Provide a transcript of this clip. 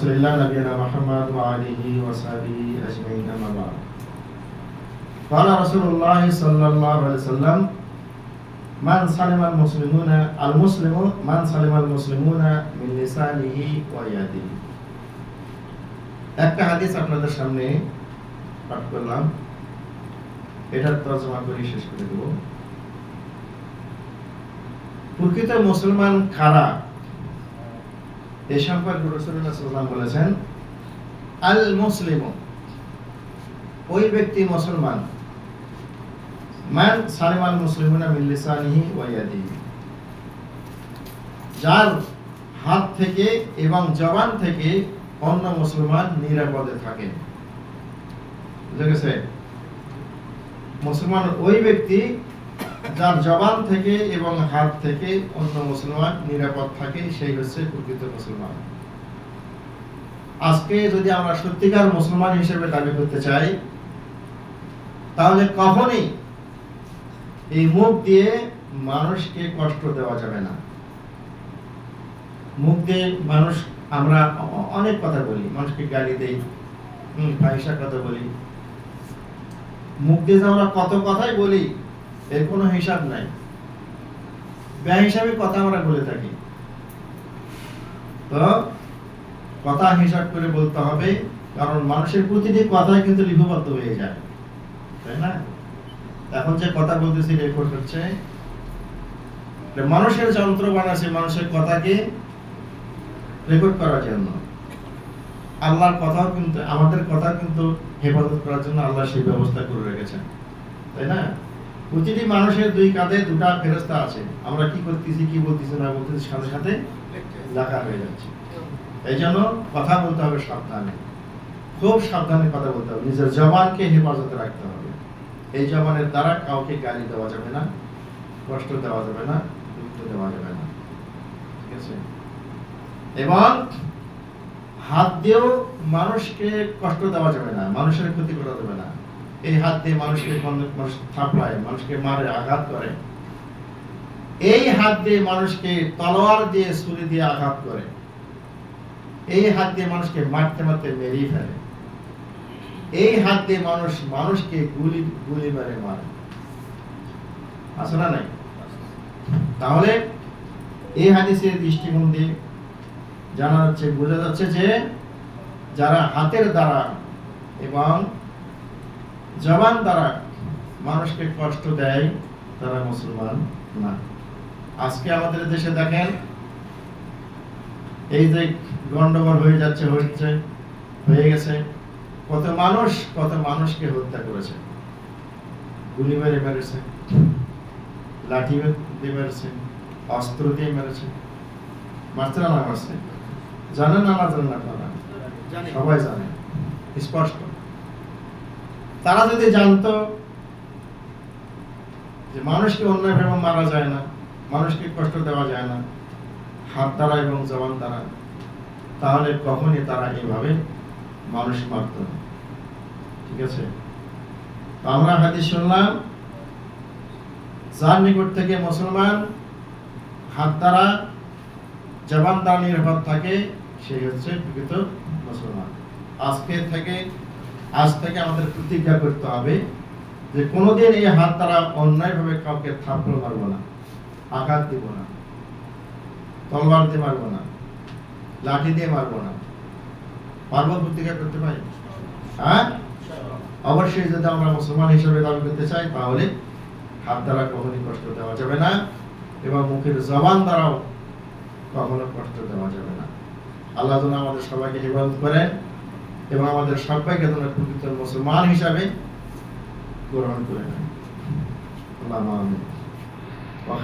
رسول الله نبينا محمد وآله وصحبه أجمعين أما بعد قال رسول الله صلى الله عليه وسلم من سلم المسلمون المسلم من سلم المسلمون من لسانه ويده একটা হাদিস আপনাদের সামনে পাঠ করলাম এটার তর্জমা করে শেষ করে দেব প্রকৃত মুসলমান কারা এ সম্পর্কে রসুল্লাহ বলেছেন আল মুসলিম ওই ব্যক্তি মুসলমান। মান সালিম আল লিসানিহি যার হাত থেকে এবং জবান থেকে অন্য মুসলমান নিরাপদে থাকে। মুসলমান ওই ব্যক্তি যার জবান থেকে এবং হাত থেকে অন্য মুসলমান নিরাপদ থাকে, সেই হচ্ছে প্রকৃত মুসলমান। আজকে যদি আমরা সত্যিকার মুসলমান হিসেবে দাবি করতে চাই, তাহলে কখনই এই মুখ দিয়ে মানুষকে কষ্ট দেওয়া যাবে না। মুখ দিয়ে মানুষ, আমরা অনেক কথা বলি, মানুষকে গালি দেই হম কথা বলি। মুখ দিয়ে আমরা কত কথাই বলি এর কোনো হিসাব নাই। ব্যয় হিসাবে কথা আমরা বলে থাকি। তো, কথা হিসাব করে বলতে হবে, কারণ মানুষের প্রতিটি কথাই কিন্তু লিপিবদ্ধ হয়ে যায়। তাই না? এখন যে কথা বলতেছি রেকর্ড হচ্ছে মানুষের যন্ত্র বানাচ্ছে মানুষের কথাকে রেকর্ড করার জন্য। আল্লাহর কথাও কিন্তু, আমাদের কথা কিন্তু হেফাজত করার জন্য আল্লাহ সেই ব্যবস্থা করে রেখেছেন। তাই না? প্রতিটি মানুষের দুই কাঁধে দুটা ফেরস্তা আছে। আমরা কি করতেছি, কি বলতেছি না বলতেছি সাথে সাথে লেখা হয়ে যাচ্ছে। এই জন্য কথা বলতে হবে সাবধানে। খুব সাবধানে কথা বলতে হবে। নিজের জবানকে হেফাজতে রাখতে হবে। এই জবানের দ্বারা কাউকে গালি দেওয়া যাবে না, কষ্ট দেওয়া যাবে না দুঃখ দেওয়া যাবে না। ঠিক আছে? এবং হাত দিয়েও মানুষকে কষ্ট দেওয়া যাবে না, মানুষের ক্ষতি করা যাবে না। এই হাত দিয়ে মানুষকে মানুষ থাপড়ায়, মানুষকে মারে, আঘাত করে। এই হাত দিয়ে মানুষকে তলোয়ার দিয়ে ছুরি দিয়ে আঘাত করে। এই হাত দিয়ে মানুষকে মারতে মারতে মেরেই ফেলে। এই হাত দিয়ে মানুষ মানুষকে গুলি গুলি মেরে মারে। আছে না নাই? তাহলে এই হাদিসের দিয়ে জানা যাচ্ছে, বোঝা যাচ্ছে যে যারা হাতের দ্বারা এবং জবান দ্বারা মানুষকে কষ্ট দেয় তারা মুসলমান না। আজকে আমাদের দেশে দেখেন এই যে গন্ডগোল হয়ে যাচ্ছে হচ্ছে হয়ে গেছে কত মানুষ কত মানুষকে হত্যা করেছে। গুলি মেরে মেরেছে লাঠি দিয়ে মেরেছে অস্ত্র দিয়ে মেরেছে। মারছে না মারছে জানেন না না না সবাই জানে। স্পষ্ট। তারা যদি জানতো যে মানুষকে অন্যায়ভাবে মারা যায় না মানুষকে কষ্ট দেওয়া যায় না, হাত দ্বারা এবং জবান দ্বারা, তাহলে কখনই তারা এইভাবে মানুষ মারত না। ঠিক আছে? আমরা হাদিস শুনলাম, যার নিকট থেকে মুসলমান হাত দ্বারা, জবান দ্বারা নিরাপদ থাকে সেই হচ্ছে প্রকৃত মুসলমান। আজকে থেকে আজ থেকে আমাদের প্রতিজ্ঞা করতে হবে যে কোনোদিন এই হাত দ্বারা অন্যায়ভাবে কাউকে থাপ্পড় মারবো না, আঘাত দিব না, তলবার দিয়ে মারবো না, লাঠি দিয়ে মারবো না। পারব প্রতিজ্ঞা করতে পারি? হ্যাঁ? অবশ্যই যদি আমরা মুসলমান হিসেবে দাবি করতে চাই, তাহলে হাত দ্বারা কখনই কষ্ট দেওয়া যাবে না এবং মুখের জবান দ্বারাও কখনো কষ্ট দেওয়া যাবে না। আল্লাহ আমাদের সবাইকে হেফাজত করেন। এবং আমাদের সবাইকে যেন প্রকৃত মুসলমান হিসাবে গ্রহণ করে নেয় আল্লাহ